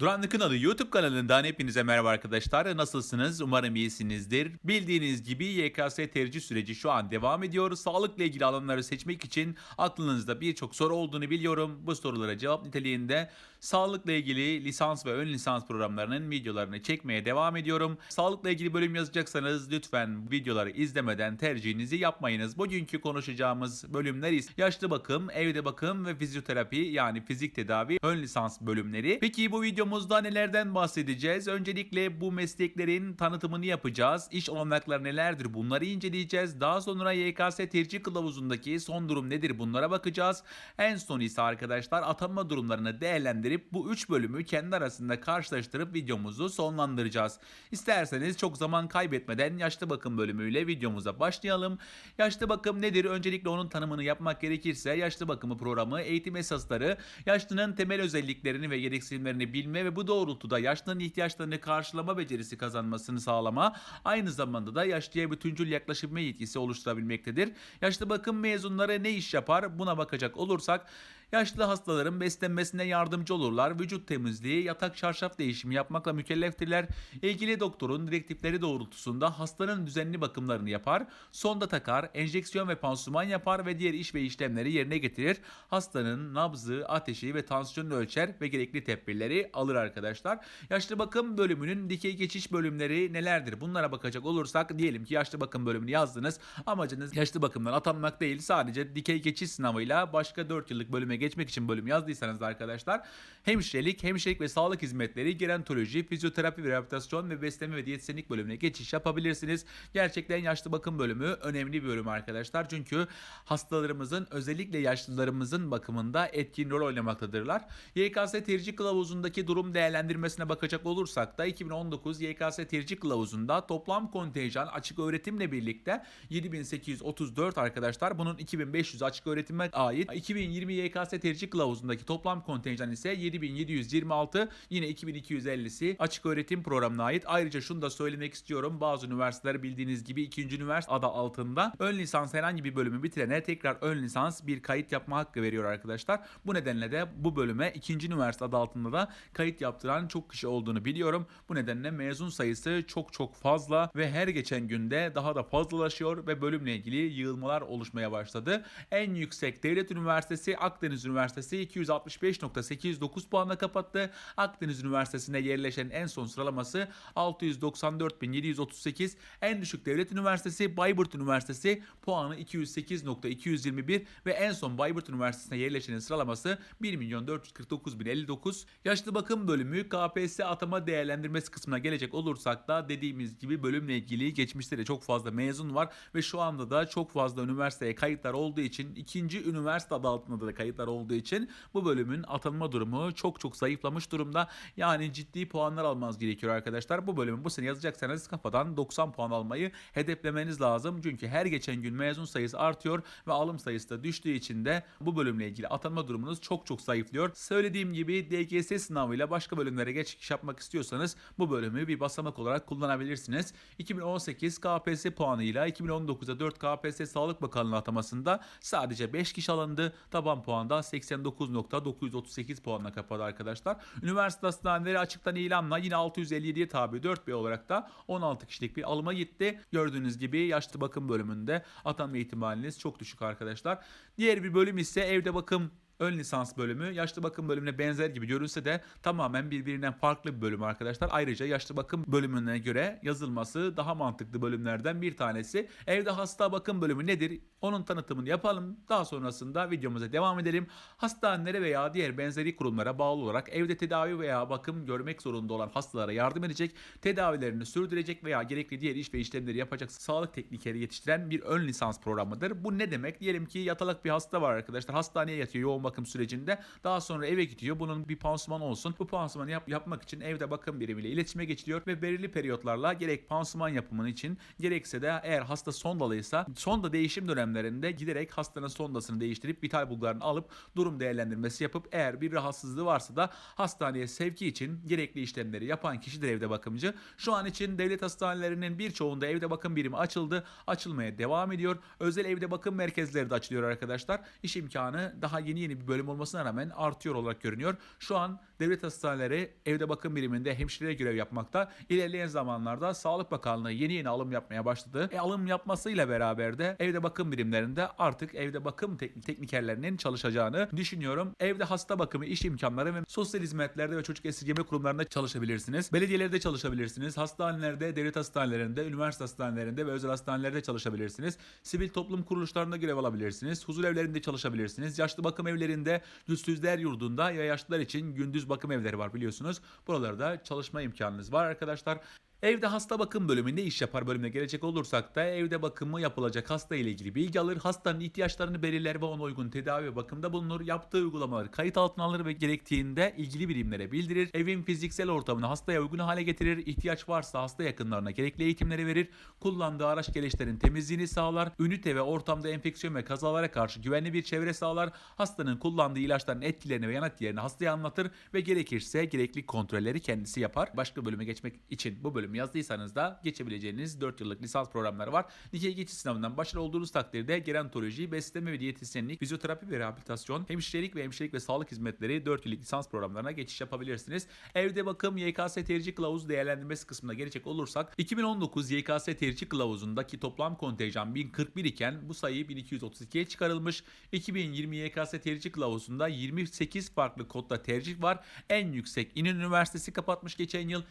Duranlık'ın adı YouTube kanalından hepinize merhaba arkadaşlar. Nasılsınız? Umarım iyisinizdir. Bildiğiniz gibi YKS tercih süreci şu an devam ediyor. Sağlıkla ilgili alanları seçmek için aklınızda birçok soru olduğunu biliyorum. Bu sorulara cevap niteliğinde sağlıkla ilgili lisans ve ön lisans programlarının videolarını çekmeye devam ediyorum. Sağlıkla ilgili bölüm yazacaksanız lütfen videoları izlemeden tercihinizi yapmayınız. Bugünkü konuşacağımız bölümler ise yaşlı bakım, evde bakım ve fizyoterapi yani fizik tedavi ön lisans bölümleri. Peki bu videomuzda nelerden bahsedeceğiz? Öncelikle bu mesleklerin tanıtımını yapacağız. İş olanakları nelerdir? Bunları inceleyeceğiz. Daha sonra YKS tercih kılavuzundaki son durum nedir? Bunlara bakacağız. En son ise arkadaşlar atanma durumlarını değerlendirip bu 3 bölümü kendi arasında karşılaştırıp videomuzu sonlandıracağız. İsterseniz çok zaman kaybetmeden yaşlı bakım bölümüyle videomuza başlayalım. Yaşlı bakım nedir? Öncelikle onun tanımını yapmak gerekirse yaşlı bakımı programı eğitim esasları, yaşlının temel özelliklerini ve gereksinimlerini bilme ve bu doğrultuda yaşlının ihtiyaçlarını karşılama becerisi kazanmasını sağlama, aynı zamanda da yaşlıya bütüncül yaklaşım yetkisi oluşturabilmektedir. Yaşlı bakım mezunları ne iş yapar? Buna bakacak olursak Yaşlı hastaların beslenmesine yardımcı olurlar. Vücut temizliği, yatak çarşaf değişimi yapmakla mükelleftirler. İlgili doktorun direktifleri doğrultusunda hastanın düzenli bakımlarını yapar. Sonda takar, enjeksiyon ve pansuman yapar ve diğer iş ve işlemleri yerine getirir. Hastanın nabzı, ateşi ve tansiyonunu ölçer ve gerekli tedbirleri alır arkadaşlar. Yaşlı bakım bölümünün dikey geçiş bölümleri nelerdir? Bunlara bakacak olursak diyelim ki yaşlı bakım bölümünü yazdınız. Amacınız yaşlı bakımdan atanmak değil sadece dikey geçiş sınavıyla başka 4 yıllık bölüme geçmek için bölüm yazdıysanız da arkadaşlar hemşirelik, hemşirelik ve sağlık hizmetleri, gerontoloji, fizyoterapi ve rehabilitasyon ve beslenme ve diyetisyenlik bölümüne geçiş yapabilirsiniz. Gerçekten yaşlı bakım bölümü önemli bir bölüm arkadaşlar. Çünkü hastalarımızın özellikle yaşlılarımızın bakımında etkin rol oynamaktadırlar. YKS tercih kılavuzundaki durum değerlendirmesine bakacak olursak da 2019 YKS tercih kılavuzunda toplam kontenjan açık öğretimle birlikte 7834 arkadaşlar. Bunun 2500 açık öğretime ait. 2020 YKS tercih kılavuzundaki toplam kontenjan ise 7726 yine 2250'si açık öğretim programına ait. Ayrıca şunu da söylemek istiyorum. Bazı üniversiteler bildiğiniz gibi ikinci üniversite adı altında ön lisans herhangi bir bölümü bitirene tekrar ön lisans bir kayıt yapma hakkı veriyor arkadaşlar. Bu nedenle de bu bölüme ikinci üniversite adı altında da kayıt yaptıran çok kişi olduğunu biliyorum. Bu nedenle mezun sayısı çok çok fazla ve her geçen günde daha da fazlalaşıyor ve bölümle ilgili yığılmalar oluşmaya başladı. En yüksek devlet üniversitesi Akdeniz Üniversitesi 265.809 puanla kapattı. Akdeniz Üniversitesi'nde yerleşen en son sıralaması 694.738. En düşük devlet üniversitesi Bayburt Üniversitesi puanı 208.221 ve en son Bayburt Üniversitesi'nde yerleşenin sıralaması 1.449.059. Yaşlı bakım bölümü KPSS atama değerlendirmesi kısmına gelecek olursak da dediğimiz gibi bölümle ilgili geçmişte de çok fazla mezun var ve şu anda da çok fazla üniversiteye kayıtlar olduğu için ikinci üniversite adı altında da kayıtlar olduğu için bu bölümün atanma durumu çok çok zayıflamış durumda. Yani ciddi puanlar almanız gerekiyor arkadaşlar. Bu bölümü bu sene yazacaksanız kafadan 90 puan almayı hedeflemeniz lazım. Çünkü her geçen gün mezun sayısı artıyor ve alım sayısı da düştüğü için de bu bölümle ilgili atanma durumunuz çok çok zayıflıyor. Söylediğim gibi DGS sınavıyla başka bölümlere geçiş yapmak istiyorsanız bu bölümü bir basamak olarak kullanabilirsiniz. 2018 KPSS puanıyla 2019'da 4 KPSS Sağlık Bakanlığı atamasında sadece 5 kişi alındı. Taban puanda 89.938 puanla kapadı arkadaşlar. Üniversite hastaneleri açıktan ilanla yine 657'ye tabi 4B olarak da 16 kişilik bir alıma gitti. Gördüğünüz gibi yaşlı bakım bölümünde atanma ihtimaliniz çok düşük arkadaşlar. Diğer bir bölüm ise evde bakım ön lisans bölümü yaşlı bakım bölümüne benzer gibi görünse de tamamen birbirinden farklı bir bölüm arkadaşlar. Ayrıca yaşlı bakım bölümüne göre yazılması daha mantıklı bölümlerden bir tanesi. Evde hasta bakım bölümü nedir? Onun tanıtımını yapalım. Daha sonrasında videomuza devam edelim. Hastanelere veya diğer benzeri kurumlara bağlı olarak evde tedavi veya bakım görmek zorunda olan hastalara yardım edecek, tedavilerini sürdürecek veya gerekli diğer iş ve işlemleri yapacak sağlık teknikeri yetiştiren bir ön lisans programıdır. Bu ne demek? Diyelim ki yatalak bir hasta var arkadaşlar. Hastaneye yatıyor yoğun bakım sürecinde. Daha sonra eve gidiyor. Bunun bir pansuman olsun. Bu pansumanı yap, yapmak için evde bakım birimiyle iletişime geçiliyor ve belirli periyotlarla gerek pansuman yapımı için gerekse de eğer hasta sondalıysa sonda değişim dönemlerinde giderek hastanın sondasını değiştirip vital bulgularını alıp durum değerlendirmesi yapıp eğer bir rahatsızlığı varsa da hastaneye sevki için gerekli işlemleri yapan kişidir evde bakımcı. Şu an için devlet hastanelerinin birçoğunda evde bakım birimi açıldı. Açılmaya devam ediyor. Özel evde bakım merkezleri de açılıyor arkadaşlar. İş imkanı daha yeni yeni önemli bir bölüm olmasına rağmen artıyor olarak görünüyor. Şu an devlet hastaneleri evde bakım biriminde hemşire görev yapmakta. İlerleyen zamanlarda Sağlık Bakanlığı yeni yeni alım yapmaya başladı. E, alım yapmasıyla beraber de evde bakım birimlerinde artık evde bakım teknik teknikerlerinin çalışacağını düşünüyorum. Evde hasta bakımı, iş imkanları ve sosyal hizmetlerde ve çocuk esirgeme kurumlarında çalışabilirsiniz. Belediyelerde çalışabilirsiniz. Hastanelerde, devlet hastanelerinde, üniversite hastanelerinde ve özel hastanelerde çalışabilirsiniz. Sivil toplum kuruluşlarında görev alabilirsiniz. Huzur evlerinde çalışabilirsiniz. Yaşlı bakım evlerinde, güçsüzler yurdunda ya yaşlılar için gündüz bakım evleri var biliyorsunuz. Buralarda çalışma imkanınız var arkadaşlar. Evde hasta bakım bölümünde iş yapar bölümüne gelecek olursak da evde bakımı yapılacak hasta ile ilgili bilgi alır, hastanın ihtiyaçlarını belirler ve ona uygun tedavi ve bakımda bulunur. Yaptığı uygulamaları kayıt altına alır ve gerektiğinde ilgili birimlere bildirir. Evin fiziksel ortamını hastaya uygun hale getirir. İhtiyaç varsa hasta yakınlarına gerekli eğitimleri verir. Kullandığı araç gereçlerin temizliğini sağlar. Ünite ve ortamda enfeksiyon ve kazalara karşı güvenli bir çevre sağlar. Hastanın kullandığı ilaçların etkilerini ve yan etkilerini hastaya anlatır ve gerekirse gerekli kontrolleri kendisi yapar. Başka bölüme geçmek için bu bölümü yazdıysanız da geçebileceğiniz 4 yıllık lisans programları var. Dikey geçiş sınavından başarılı olduğunuz takdirde gerontoloji, besleme ve diyetisyenlik, fizyoterapi ve rehabilitasyon, hemşirelik ve hemşirelik ve sağlık hizmetleri 4 yıllık lisans programlarına geçiş yapabilirsiniz. Evde bakım YKS tercih kılavuzu değerlendirmesi kısmına gelecek olursak 2019 YKS tercih kılavuzundaki toplam kontenjan 1041 iken bu sayı 1232'ye çıkarılmış. 2020 YKS tercih kılavuzunda 28 farklı kodda tercih var. En yüksek İnönü Üniversitesi kapatmış geçen yıl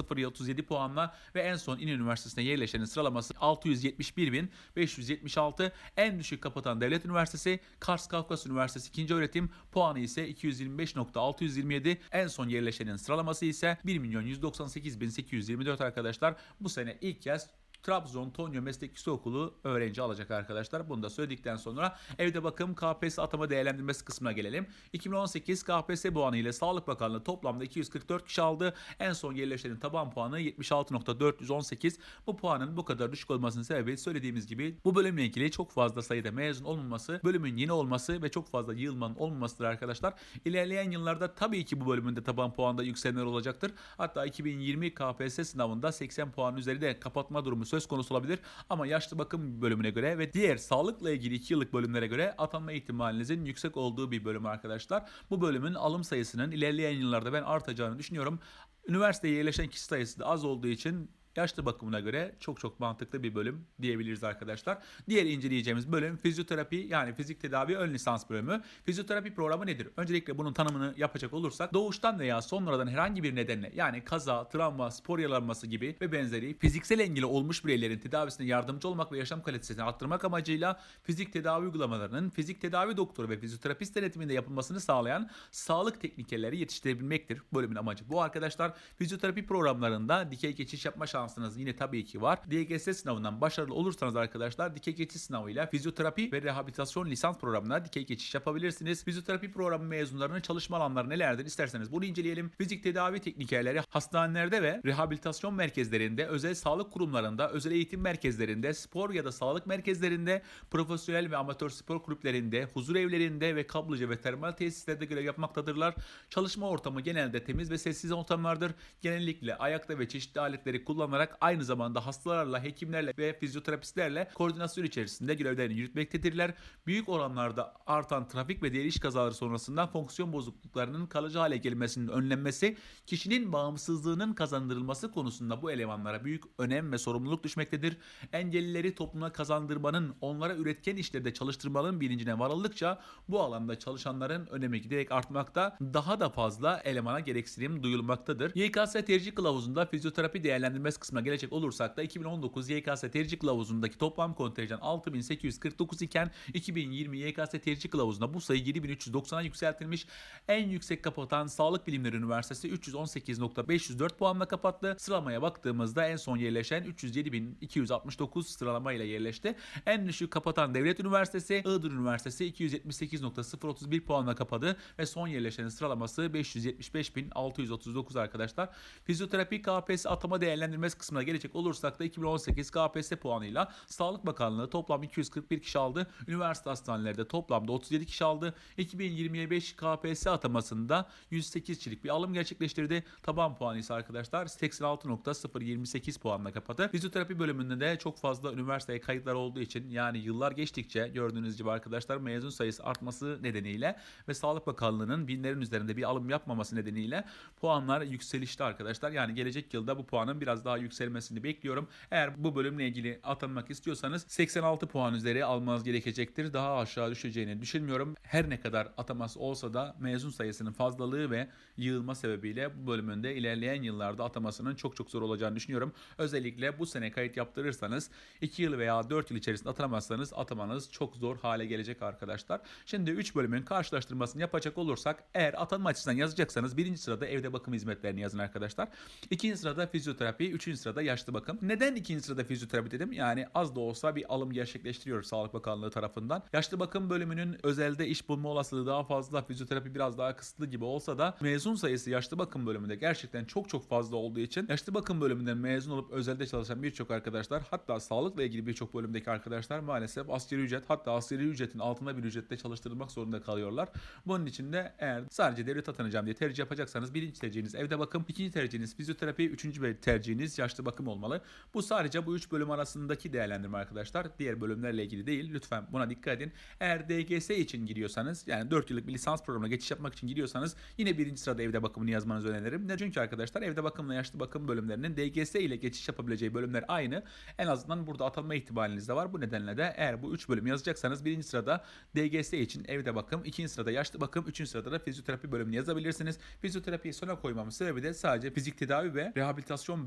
268.037 puanla ve en son İnönü Üniversitesi'ne yerleşenin sıralaması 671.576. En düşük kapatan devlet üniversitesi Kars Kafkas Üniversitesi 2. öğretim puanı ise 225.627. En son yerleşenin sıralaması ise 1.198.824 arkadaşlar. Bu sene ilk kez Trabzon Tonyo Meslek Yüksekokulu öğrenci alacak arkadaşlar. Bunu da söyledikten sonra evde bakım KPSS atama değerlendirmesi kısmına gelelim. 2018 KPSS puanı ile Sağlık Bakanlığı toplamda 244 kişi aldı. En son yerleşenin taban puanı 76.418. Bu puanın bu kadar düşük olmasının sebebi söylediğimiz gibi bu bölümle ilgili çok fazla sayıda mezun olmaması, bölümün yeni olması ve çok fazla yığılmanın olmamasıdır arkadaşlar. İlerleyen yıllarda tabii ki bu bölümünde taban puanda yükselmeler olacaktır. Hatta 2020 KPSS sınavında 80 puan üzeri de kapatma durumu söz konusu olabilir. Ama yaşlı bakım bölümüne göre ve diğer sağlıkla ilgili 2 yıllık bölümlere göre atanma ihtimalinizin yüksek olduğu bir bölüm arkadaşlar. Bu bölümün alım sayısının ilerleyen yıllarda ben artacağını düşünüyorum. Üniversiteye yerleşen kişi sayısı da az olduğu için yaşlı bakımına göre çok çok mantıklı bir bölüm diyebiliriz arkadaşlar. Diğer inceleyeceğimiz bölüm fizyoterapi yani fizik tedavi ön lisans bölümü. Fizyoterapi programı nedir? Öncelikle bunun tanımını yapacak olursak doğuştan veya sonradan herhangi bir nedenle yani kaza, travma, spor yaralanması gibi ve benzeri fiziksel engeli olmuş bireylerin tedavisine yardımcı olmak ve yaşam kalitesini arttırmak amacıyla fizik tedavi uygulamalarının fizik tedavi doktoru ve fizyoterapist denetiminde yapılmasını sağlayan sağlık teknikerleri yetiştirebilmektir. Bölümün amacı bu arkadaşlar. Fizyoterapi programlarında dikey geçiş yapma şansınız yine tabii ki var. DGS sınavından başarılı olursanız arkadaşlar dikey geçiş sınavıyla fizyoterapi ve rehabilitasyon lisans programına dikey geçiş yapabilirsiniz. Fizyoterapi programı mezunlarının çalışma alanları nelerdir isterseniz bunu inceleyelim. Fizik tedavi teknikerleri hastanelerde ve rehabilitasyon merkezlerinde, özel sağlık kurumlarında, özel eğitim merkezlerinde, spor ya da sağlık merkezlerinde, profesyonel ve amatör spor kulüplerinde, huzur evlerinde ve kaplıca ve termal tesislerde görev yapmaktadırlar. Çalışma ortamı genelde temiz ve sessiz ortamlardır. Genellikle ayakta ve çeşitli aletleri kullanarak aynı zamanda hastalarla, hekimlerle ve fizyoterapistlerle koordinasyon içerisinde görevlerini yürütmektedirler. Büyük oranlarda artan trafik ve diğer iş kazaları sonrasında fonksiyon bozukluklarının kalıcı hale gelmesinin önlenmesi, kişinin bağımsızlığının kazandırılması konusunda bu elemanlara büyük önem ve sorumluluk düşmektedir. Engellileri topluma kazandırmanın, onlara üretken işlerde çalıştırmanın bilincine varıldıkça bu alanda çalışanların önemi giderek artmakta, daha da fazla elemana gereksinim duyulmaktadır. YKS tercih kılavuzunda fizyoterapi değerlendirmesi kısmına gelecek olursak da 2019 YKS tercih kılavuzundaki toplam kontenjan 6849 iken 2020 YKS tercih kılavuzunda bu sayı 7390'a yükseltilmiş. En yüksek kapatan Sağlık Bilimleri Üniversitesi 318.504 puanla kapattı. Sıralamaya baktığımızda en son yerleşen 307.269 sıralama ile yerleşti. En düşük kapatan Devlet Üniversitesi Iğdır Üniversitesi 278.031 puanla kapadı ve son yerleşenin sıralaması 575.639 arkadaşlar. Fizyoterapi KPSS atama değerlendirmesi serbest kısmına gelecek olursak da 2018 KPSS puanıyla Sağlık Bakanlığı toplam 241 kişi aldı. Üniversite hastanelerinde toplamda 37 kişi aldı. 2025 KPSS atamasında 108 kişilik bir alım gerçekleştirdi. Taban puanı ise arkadaşlar 86.028 puanla kapattı. Fizyoterapi bölümünde de çok fazla üniversiteye kayıtlar olduğu için yani yıllar geçtikçe gördüğünüz gibi arkadaşlar mezun sayısı artması nedeniyle ve Sağlık Bakanlığı'nın binlerin üzerinde bir alım yapmaması nedeniyle puanlar yükselişte arkadaşlar. Yani gelecek yılda bu puanın biraz daha yükselmesini bekliyorum. Eğer bu bölümle ilgili atanmak istiyorsanız 86 puan üzeri almanız gerekecektir. Daha aşağı düşeceğini düşünmüyorum. Her ne kadar ataması olsa da mezun sayısının fazlalığı ve yığılma sebebiyle bu bölümünde ilerleyen yıllarda atamasının çok çok zor olacağını düşünüyorum. Özellikle bu sene kayıt yaptırırsanız 2 yıl veya 4 yıl içerisinde atanamazsanız atamanız çok zor hale gelecek arkadaşlar. Şimdi 3 bölümün karşılaştırmasını yapacak olursak eğer atanma açısından yazacaksanız birinci sırada evde bakım hizmetlerini yazın arkadaşlar. İkinci sırada fizyoterapi, üçüncü sırada yaşlı bakım. Neden ikinci sırada fizyoterapi dedim? Yani az da olsa bir alım gerçekleştiriyor Sağlık Bakanlığı tarafından. Yaşlı bakım bölümünün özelde iş bulma olasılığı daha fazla, fizyoterapi biraz daha kısıtlı gibi olsa da mezun sayısı yaşlı bakım bölümünde gerçekten çok çok fazla olduğu için yaşlı bakım bölümünden mezun olup özelde çalışan birçok arkadaşlar hatta sağlıkla ilgili birçok bölümdeki arkadaşlar maalesef asgari ücret hatta asgari ücretin altında bir ücretle çalıştırılmak zorunda kalıyorlar. Bunun için de eğer sadece devlet atanacağım diye tercih yapacaksanız birinci tercihiniz evde bakım, ikinci tercihiniz fizyoterapi, üçüncü tercihiniz yaşlı bakım olmalı. Bu sadece bu üç bölüm arasındaki değerlendirme arkadaşlar. Diğer bölümlerle ilgili değil. Lütfen buna dikkat edin. Eğer DGS için giriyorsanız yani 4 yıllık bir lisans programına geçiş yapmak için giriyorsanız yine birinci sırada evde bakımını yazmanızı öneririm. Ne çünkü arkadaşlar evde bakımla yaşlı bakım bölümlerinin DGS ile geçiş yapabileceği bölümler aynı. En azından burada atanma ihtimaliniz de var. Bu nedenle de eğer bu üç bölüm yazacaksanız birinci sırada DGS için evde bakım, ikinci sırada yaşlı bakım, üçüncü sırada da fizyoterapi bölümünü yazabilirsiniz. Fizyoterapiyi sona koymamın sebebi de sadece fizik tedavi ve rehabilitasyon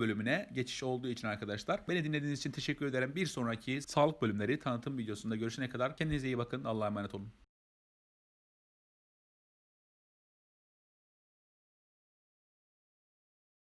geçiş olduğu için arkadaşlar. Beni dinlediğiniz için teşekkür ederim. Bir sonraki sağlık bölümleri tanıtım videosunda görüşene kadar kendinize iyi bakın. Allah'a emanet olun.